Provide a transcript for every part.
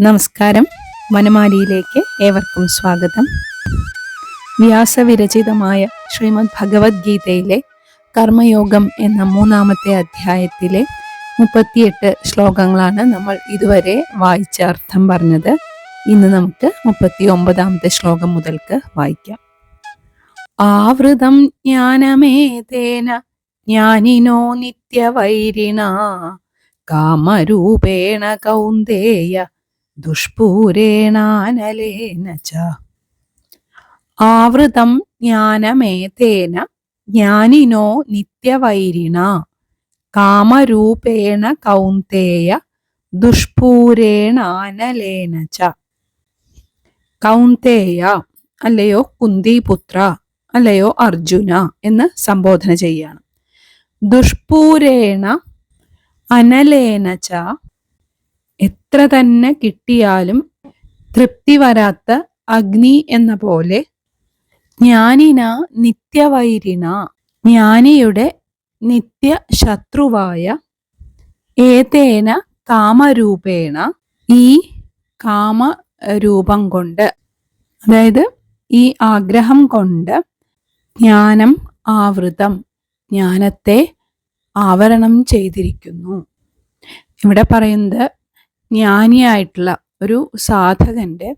നമസ്കാരം. വനമാലിയിലേക്ക് ഏവർക്കും സ്വാഗതം. വ്യാസവിരചിതമായ ശ്രീമദ് ഭഗവത്ഗീതയിലെ കർമ്മയോഗം എന്ന മൂന്നാമത്തെ അധ്യായത്തിലെ മുപ്പത്തിയെട്ട് ശ്ലോകങ്ങളാണ് നമ്മൾ ഇതുവരെ വായിച്ച അർത്ഥം പറഞ്ഞത്. ഇന്ന് നമുക്ക് മുപ്പത്തി ഒമ്പതാമത്തെ ശ്ലോകം മുതൽക്ക് വായിക്കാം. ആവൃതം ജ്ഞാനമേതേന ജ്ഞാനിനോ നിത്യവൈരിണ കാമരൂപേണ കൗന്ദേയ ദുഷ്പൂരേണാനലേന ച. ആവൃതം ജ്ഞാനമേതേന ജ്ഞാനിനോ നിത്യവൈരിണ. കാമരൂപേണ കൗന്തേയ ദുഷ്പൂരേണാനലേന ച. കൗന്തേയ അല്ലയോ കുന്തിപുത്ര അല്ലയോ അർജുന എന്ന് സംബോധന ചെയ്യാണ്. ദുഷ്പൂരേണ അനലേന ച എത്ര തന്നെ കിട്ടിയാലും തൃപ്തി വരാത്ത അഗ്നി എന്ന പോലെ ജ്ഞാനിന നിത്യവൈരിണ ജ്ഞാനിയുടെ നിത്യ ശത്രുവായ ഏതേന കാമരൂപേണ ഈ കാമരൂപം കൊണ്ട്. അതായത് ഈ ആഗ്രഹം കൊണ്ട് ജ്ഞാനം ആവൃതം ജ്ഞാനത്തെ ആവരണം ചെയ്തിരിക്കുന്നു. ഇവിടെ പറയുന്നത് ജ്ഞാനിയായിട്ടുള്ള ഒരു സാധകന്റെ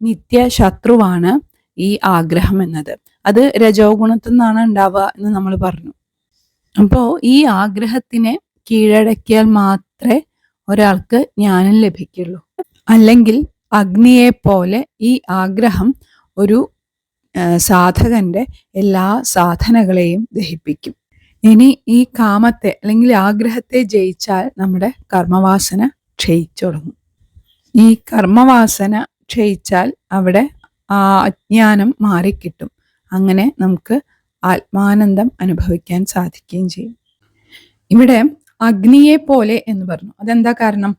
നിത്യശത്രുവാണ് ഈ ആഗ്രഹം എന്നത്. അത് രജോ ഗുണത്തിൽ നിന്നാണ് ഉണ്ടാവുക എന്ന് നമ്മൾ പറഞ്ഞു. അപ്പോൾ ഈ ആഗ്രഹത്തിനെ കീഴടക്കിയാൽ മാത്രമേ ഒരാൾക്ക് ജ്ഞാനം ലഭിക്കുള്ളൂ. അല്ലെങ്കിൽ അഗ്നിയെ പോലെ ഈ ആഗ്രഹം ഒരു സാധകന്റെ എല്ലാ സാധനകളെയും ദഹിപ്പിക്കും. ഇനി ഈ കാമത്തെ അല്ലെങ്കിൽ ആഗ്രഹത്തെ ജയിച്ചാൽ നമ്മുടെ കർമ്മവാസന ക്ഷയിച്ചു തുടങ്ങും ഈ കർമ്മവാസന ക്ഷയിച്ചാൽ അവിടെ ആ അജ്ഞാനം മാറിക്കിട്ടും. അങ്ങനെ നമുക്ക് ആത്മാനന്ദം അനുഭവിക്കാൻ സാധിക്കുകയും ചെയ്യും. ഇവിടെ അഗ്നിയെ പോലെ എന്ന് പറഞ്ഞു. അതെന്താ കാരണം?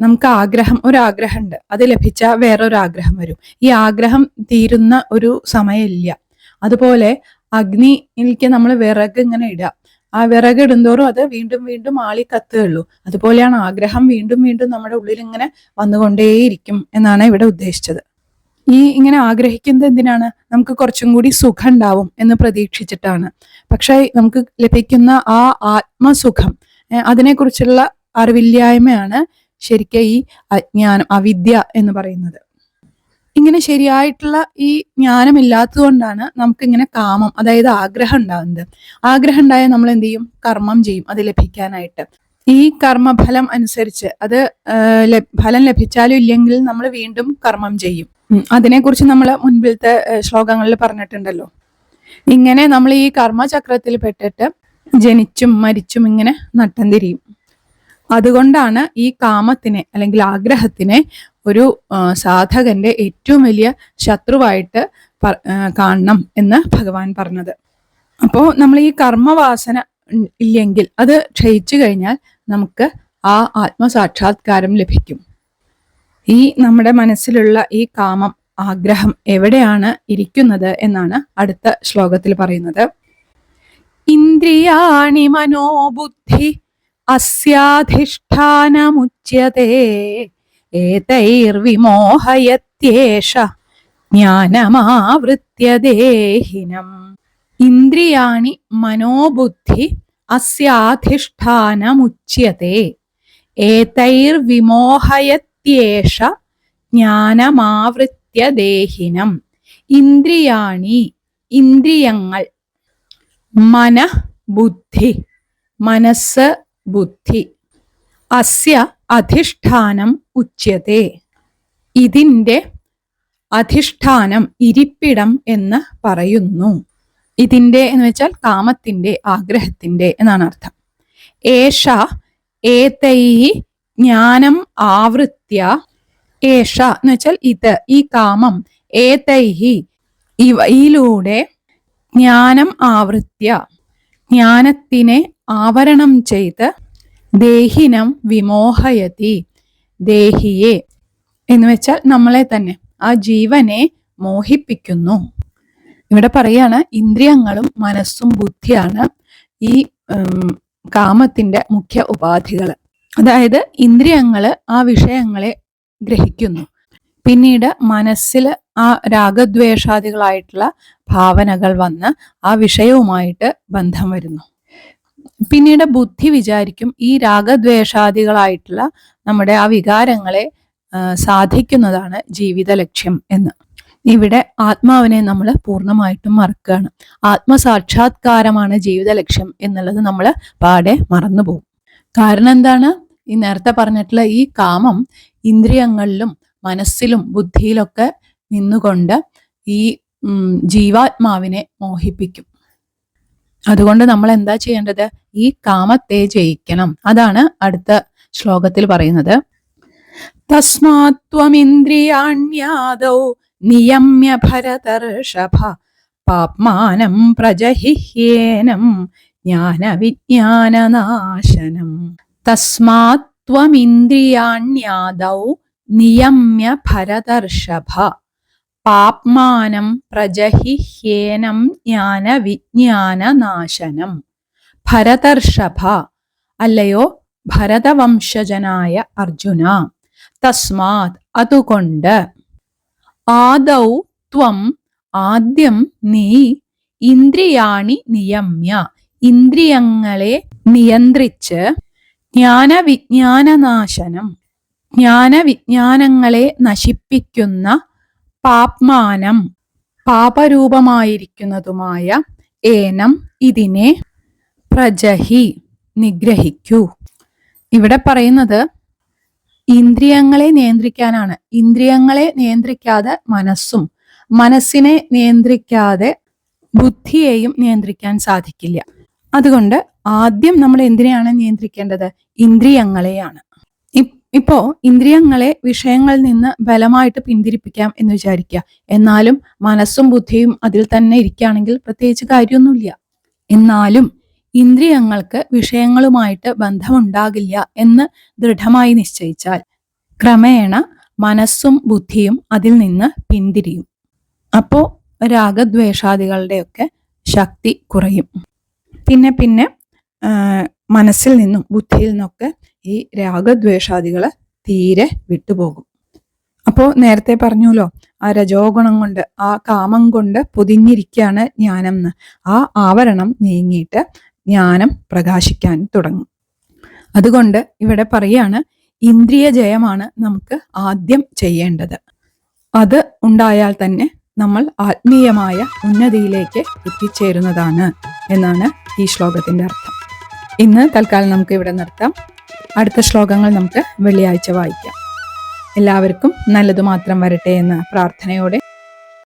നമുക്ക് ആഗ്രഹം ഒരു ഉണ്ട് അത് ലഭിച്ചാൽ വേറൊരു ആഗ്രഹം വരും. ഈ ആഗ്രഹം തീരുന്ന ഒരു സമയമില്ല. അതുപോലെ അഗ്നിയിലേക്ക് നമ്മൾ വിറക് ഇങ്ങനെ ഇടുക. ആ വിറക് ഇടുന്തോറും അത് വീണ്ടും വീണ്ടും ആളി കത്തുകയുള്ളൂ അതുപോലെയാണ് ആഗ്രഹം വീണ്ടും വീണ്ടും നമ്മുടെ ഉള്ളിൽ ഇങ്ങനെ വന്നുകൊണ്ടേയിരിക്കും എന്നാണ് ഇവിടെ ഉദ്ദേശിച്ചത്. ഈ ഇങ്ങനെ ആഗ്രഹിക്കുന്നത് എന്തിനാണ്? നമുക്ക് കുറച്ചും കൂടി സുഖം ഉണ്ടാവും എന്ന് പ്രതീക്ഷിച്ചിട്ടാണ്. പക്ഷേ നമുക്ക് ലഭിക്കുന്ന ആ ആത്മസുഖം അതിനെക്കുറിച്ചുള്ള അറിവില്ലായ്മയാണ് ശരിക്കും ഈ അജ്ഞാനം അവിദ്യ എന്ന് പറയുന്നത്. ഇങ്ങനെ ശരിയായിട്ടുള്ള ഈ ജ്ഞാനമില്ലാത്തത് കൊണ്ടാണ് നമുക്ക് ഇങ്ങനെ കാമം അതായത് ആഗ്രഹം ഉണ്ടാകുന്നത്. ആഗ്രഹം ഉണ്ടായാൽ നമ്മൾ എന്ത് ചെയ്യും? കർമ്മം ചെയ്യും അത് ലഭിക്കാനായിട്ട്. ഈ കർമ്മഫലം അനുസരിച്ച് അത് ഫലം ലഭിച്ചാലും ഇല്ലെങ്കിൽ നമ്മൾ വീണ്ടും കർമ്മം ചെയ്യും. അതിനെക്കുറിച്ച് നമ്മൾ മുൻപിലത്തെ ശ്ലോകങ്ങളിൽ പറഞ്ഞിട്ടുണ്ടല്ലോ. ഇങ്ങനെ നമ്മൾ ഈ കർമ്മചക്രത്തിൽ പെട്ടിട്ട് ജനിച്ചും മരിച്ചും ഇങ്ങനെ നട്ടം തിരിയും. അതുകൊണ്ടാണ് ഈ കാമത്തിനെ അല്ലെങ്കിൽ ആഗ്രഹത്തിനെ ഒരു സാധകന്റെ ഏറ്റവും വലിയ ശത്രുവായിട്ട് കാണണം എന്ന് ഭഗവാൻ പറഞ്ഞത്. അപ്പോൾ നമ്മൾ ഈ കർമ്മവാസന ഇല്ലെങ്കിൽ അത് ക്ഷയിച്ചു കഴിഞ്ഞാൽ നമുക്ക് ആ ആത്മസാക്ഷാത്കാരം ലഭിക്കും. ഈ നമ്മുടെ മനസ്സിലുള്ള ഈ കാമം ആഗ്രഹം എവിടെയാണ് ഇരിക്കുന്നത് എന്നാണ് അടുത്ത ശ്ലോകത്തിൽ പറയുന്നത്. ഇന്ദ്രിയാണി മനോബുദ്ധി അസ്യാധിഷ്ഠാനമുച്യത്തെ ഏതൈർവിമോഹയത്യേഷ ജ്ഞാനമാവൃത്യദേഹിനം. ഇന്ദ്രിയാണി മനോബുദ്ധി അസ്യാധിഷ്ഠാനമുച്യത്തെ. ഏതൈർവിമോഹയത്യേഷ ജ്ഞാനമാവൃത്യദേഹിനം. ഇന്ദ്രിയാണി ഇന്ദ്രിയങ്ങൾ മന ബുദ്ധി മനസ്സ് ബുദ്ധി. അസ്യ അധിഷ്ഠാനം ഉച്യത്തെ. ഇതിന്റെ അധിഷ്ഠാനം ഇരിപ്പിടം എന്ന് പറയുന്നു. ഇതിന്റെ എന്ന് വെച്ചാൽ കാമത്തിന്റെ ആഗ്രഹത്തിന്റെ എന്നാണ് അർത്ഥം. ഏഷ ഏതൈ ജ്ഞാനം ആവൃത്യ. ഏഷ എന്ന് വെച്ചാൽ ഇത് ഈ കാമം. ഏതൈഹി ഇവയിലൂടെ ജ്ഞാനം ആവൃത്യ. ജ്ഞാനത്തിനെ ആവരണം ചെയ്ത് ദേഹിനം വിമോഹയതി. ദേഹിയെ എന്ന് വെച്ചാൽ നമ്മളെ തന്നെ. ആ ജീവനെ മോഹിപ്പിക്കുന്നു. ഇവിടെ പറയാണ് ഇന്ദ്രിയങ്ങളും മനസ്സും ബുദ്ധിയാണ് ഈ കാമത്തിന്റെ മുഖ്യ ഉപാധികൾ. അതായത് ഇന്ദ്രിയങ്ങൾ ആ വിഷയങ്ങളെ ഗ്രഹിക്കുന്നു. പിന്നീട് മനസ്സിൽ ആ രാഗദ്വേഷാദികളായിട്ടുള്ള ഭാവനകൾ വന്ന് ആ വിഷയവുമായിട്ട് ബന്ധം വരുന്നു. പിന്നീട് ബുദ്ധി വിചാരിക്കും ഈ രാഗദ്വേഷാദികളായിട്ടുള്ള നമ്മുടെ ആ വികാരങ്ങളെ സാധിക്കുന്നതാണ് ജീവിത ലക്ഷ്യം എന്ന്. ഇവിടെ ആത്മാവിനെ നമ്മൾ പൂർണമായിട്ടും മറക്കുകയാണ്. ആത്മസാക്ഷാത്കാരമാണ് ജീവിത ലക്ഷ്യം എന്നുള്ളത് നമ്മൾ പാടെ മറന്നുപോകും. കാരണം എന്താണ്? ഈ നേരത്തെ പറഞ്ഞിട്ടുള്ള ഈ കാമം ഇന്ദ്രിയങ്ങളിലും മനസ്സിലും ബുദ്ധിയിലൊക്കെ നിന്നുകൊണ്ട് ഈ ജീവാത്മാവിനെ മോഹിപ്പിക്കും. അതുകൊണ്ട് നമ്മൾ എന്താ ചെയ്യേണ്ടത്? ഈ കാമത്തെ ജയിക്കണം. അതാണ് അടുത്ത ശ്ലോകത്തിൽ പറയുന്നത്. തസ്മാത്വമിന്ദ്രിയാണ്യാദൗ നിയമ്യ ഭരതർഷഭ പാപ്മാനം പ്രജഹിഹ്യേനം ജ്ഞാനവിജ്ഞാനനാശനം. തസ്മാത്വമിന്ദ്രിയാണ്യാദൗ നിയമ്യ ഭരതർഷഭ പാപ്മാനം പ്രജഹിഹ്യേനം നാശനം. ഭരതർഷഭ അല്ലയോ? ഭരതവംശജനായ അർജുന. തസ്മാത് അതുകൊണ്ട് ആദൗ ത്വം ആദ്യം നീ ഇന്ദ്രിയാണി നിയമ്യ. ഇന്ദ്രിയങ്ങളെ നിയന്ത്രിച്ച് ജ്ഞാനവിജ്ഞാനനാശനം. ജ്ഞാനവിജ്ഞാനങ്ങളെ നശിപ്പിക്കുന്ന പാപ്മാനം പാപരൂപമായിരിക്കുന്നതുമായ ഏനം ഇതിനെ പ്രജഹി നിഗ്രഹിക്കൂ. ഇവിടെ പറയുന്നത് ഇന്ദ്രിയങ്ങളെ നിയന്ത്രിക്കാനാണ്. ഇന്ദ്രിയങ്ങളെ നിയന്ത്രിക്കാതെ മനസ്സും മനസ്സിനെ നിയന്ത്രിക്കാതെ ബുദ്ധിയെയും നിയന്ത്രിക്കാൻ സാധിക്കില്ല. അതുകൊണ്ട് ആദ്യം നമ്മൾ എന്തിനെയാണ് നിയന്ത്രിക്കേണ്ടത്? ഇന്ദ്രിയങ്ങളെയാണ്. ഇ- ഇപ്പോ ഇന്ദ്രിയങ്ങളെ വിഷയങ്ങളിൽ നിന്ന് ബലമായിട്ട് പിന്തിരിപ്പിക്കാം എന്ന് വിചാരിക്കുക. എന്നാലും മനസ്സും ബുദ്ധിയും അതിൽ തന്നെ ഇരിക്കുകയാണെങ്കിൽ പ്രത്യേകിച്ച് കാര്യമൊന്നുമില്ല. എന്നാലും ഇന്ദ്രിയങ്ങൾക്ക് വിഷയങ്ങളുമായിട്ട് ബന്ധമുണ്ടാകില്ല എന്ന് ദൃഢമായി നിശ്ചയിച്ചാൽ ക്രമേണ മനസ്സും ബുദ്ധിയും അതിൽ നിന്ന് പിന്തിരിയും. അപ്പോൾ രാഗദ്വേഷാദികളുടെയൊക്കെ ശക്തി കുറയും. പിന്നെ പിന്നെ മനസ്സിൽ നിന്നും ബുദ്ധിയിൽ നിന്നൊക്കെ ഈ രാഗദ്വേഷാദികൾ തീരെ വിട്ടുപോകും. അപ്പോൾ നേരത്തെ പറഞ്ഞല്ലോ ആ രജോ ഗുണം കൊണ്ട് ആ കാമം കൊണ്ട് പൊതിഞ്ഞിരിക്കുകയാണ് ജ്ഞാനം എന്ന് ആ ആവരണം നീങ്ങിയിട്ട് ജ്ഞാനം പ്രകാശിക്കാൻ തുടങ്ങും. അതുകൊണ്ട് ഇവിടെ പറയാണ് ഇന്ദ്രിയ ജയമാണ് നമുക്ക് ആദ്യം ചെയ്യേണ്ടത്. അത് ഉണ്ടായാൽ തന്നെ നമ്മൾ ആത്മീയമായ ഉന്നതിയിലേക്ക് എത്തിച്ചേരുന്നതാണ് എന്നാണ് ഈ ശ്ലോകത്തിന്റെ അർത്ഥം. ഇന്ന് തൽക്കാലം നമുക്ക് ഇവിടെ നിർത്താം. അടുത്ത ശ്ലോകങ്ങൾ നമുക്ക് വെള്ളിയാഴ്ച വായിക്കാം. എല്ലാവർക്കും നല്ലത് മാത്രം വരട്ടെ എന്ന പ്രാർത്ഥനയോടെ